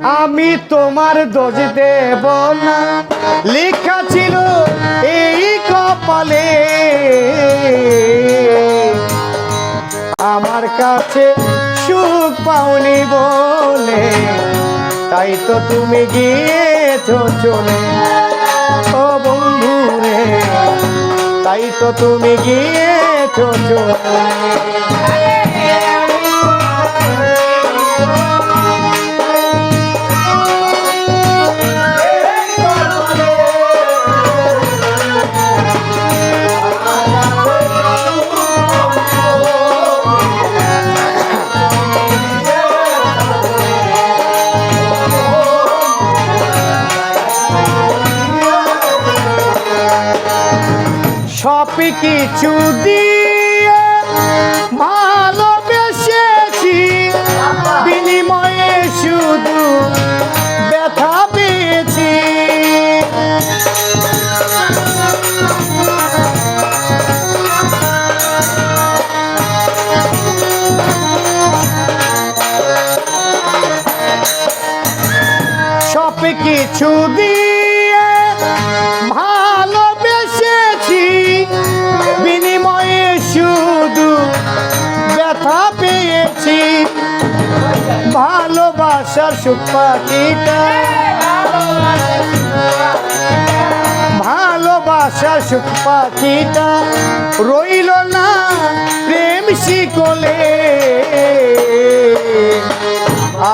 আমি তোমার দোষ দেব না। লেখা ছিল এই কপালে। আমার কাছে সুখ পাওনি বলে, তাই তো তুমি গিয়েছো চলে। ও বন্ধু রে তাই তো তুমি গিয়েছো চলে। সব কিছু দিয়ে ভালোবেসেছি। বিনিময়ে শুধু ব্যথা পেয়েছি। সব কিছু দিয়ে ভালোবাসার সুখ ভালোবাসার সুখ পাখিটা রইল না প্রেম শিকলে।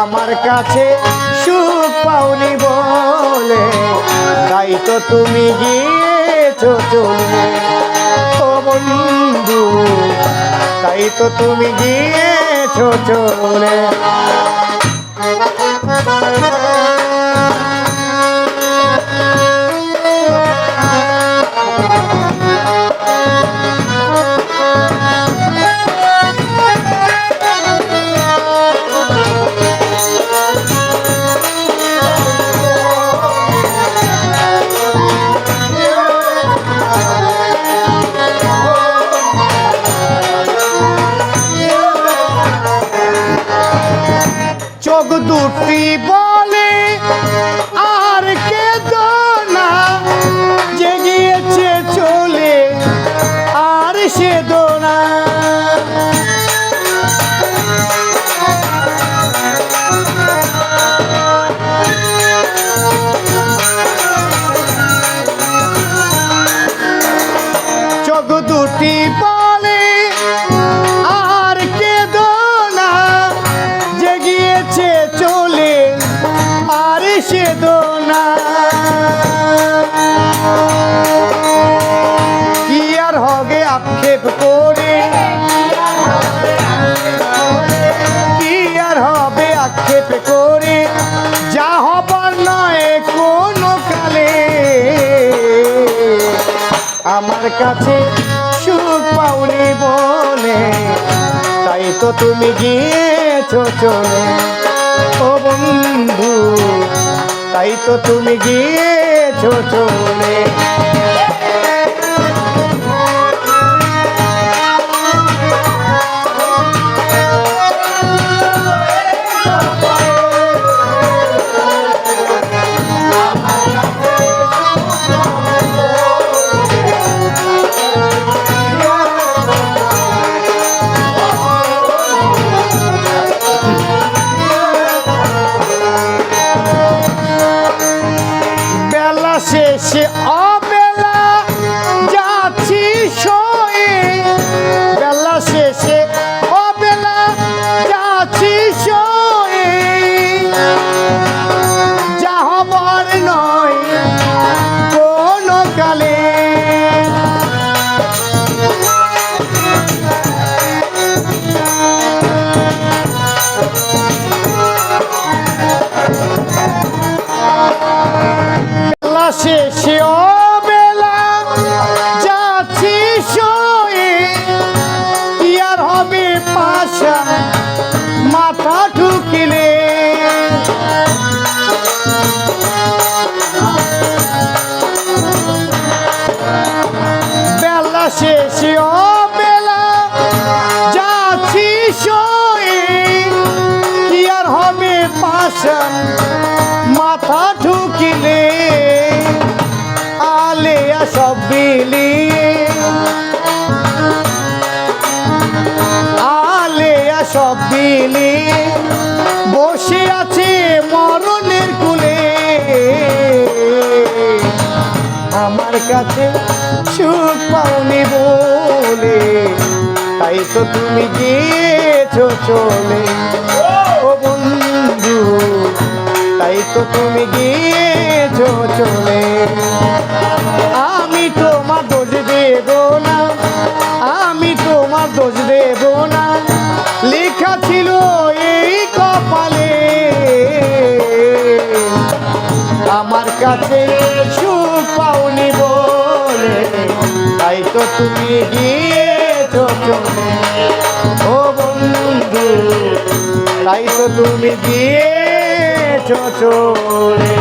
আমার কাছে সুখ পাওনি বলে। তাই তো তুমি গিয়েছো চলে। ও বন্ধু, তাই তো তুমি গিয়েছো চলে। Thank you. চোখ দুটি বলে, আর কে না। যে গিয়েছে চলে, আর সে দোনা চোখ দুটি বলে আক্ষেপ করে, যা হবার নয় কোনো কালে। আমার কাছে সুখ পাওনি বলে, তাই তো তুমি গিয়েছো চলে। ও বন্ধু, তাই তো তুমি গিয়েছো চলে। 吃啊 দেশীয় বেলা যাচ্ছি সই ইয়ার হবে পাশা, মাথা ঢুকিলে বেলা শেষীয় বেলা যাচ্ছি সই ইয়ার হবে পাশা, মাথা ঢুকিলে সব বিলিয়ে বসে আছে মরণের কুলে। আমার কাছে সুখ পাওনি বলে, তাই তো তুমি গিয়েছো চলে। ও বন্ধু, তাই তো তুমি গিয়েছো চলে। আমি তোমার ছিল এই কপালে। আমার কাছে সুখ পাওনি বলে, তাই তো তুমি গিয়েছো চলে ও বন্ধু, তাই তো তুমি গিয়েছো চলে